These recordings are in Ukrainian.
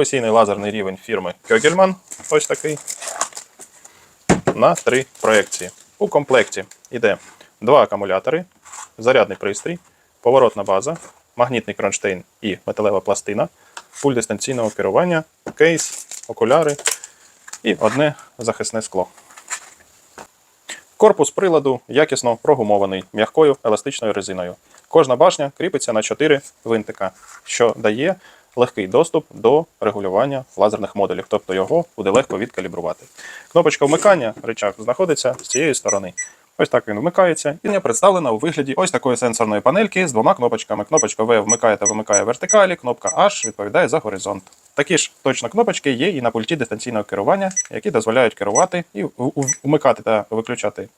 професійний лазерний рівень фірми Kögelmann, ось такий, на три проекції. У комплекті йде два акумулятори, зарядний пристрій, поворотна база, магнітний кронштейн і металева пластина, пульт дистанційного керування, кейс, окуляри і одне захисне скло. Корпус приладу якісно прогумований м'якою еластичною резиною. Кожна башня кріпиться на 4 винтика, що дає легкий доступ до регулювання лазерних модулів, тобто його буде легко відкалібрувати. Кнопочка вмикання рычаг знаходиться з цієї сторони. Ось так він вмикається і не представлена у вигляді ось такої сенсорної панельки з двома кнопочками. Кнопочка V вмикає та вимикає вертикалі, кнопка H відповідає за горизонт. Такі ж точно кнопочки є і на пульті дистанційного керування, які дозволяють керувати і вмикати та виключати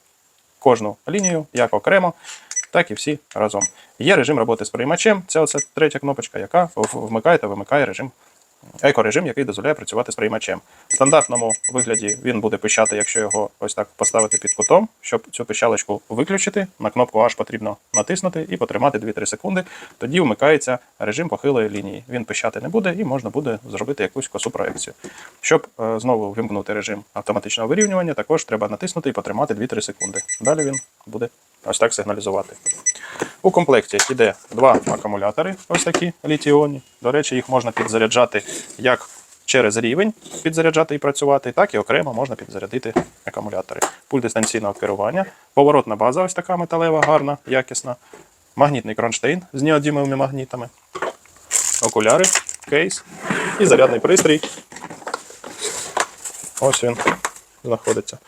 кожну лінію як окремо, так і всі разом. Є режим роботи з приймачем. Це оце третя кнопочка, яка вмикає та вимикає режим. Екорежим, який дозволяє працювати з приймачем. В стандартному вигляді він буде пищати, якщо його ось так поставити під кутом. Щоб цю пищалочку виключити, на кнопку H потрібно натиснути і потримати 2-3 секунди. Тоді вмикається режим похилої лінії. Він пищати не буде і можна буде зробити якусь косу проекцію. Щоб е, знову вимкнути режим автоматичного вирівнювання, також треба натиснути і потримати 2-3 секунди. Далі він буде ось так сигналізувати. У комплекті йде два акумулятори, ось такі літіонні. До речі, їх можна підзаряджати як через рівень підзаряджати і працювати, так і окремо можна підзарядити акумулятори. Пульт дистанційного керування, поворотна база, ось така металева, гарна, якісна, магнітний кронштейн з неодімовими магнітами, окуляри, кейс і зарядний пристрій. Ось він знаходиться.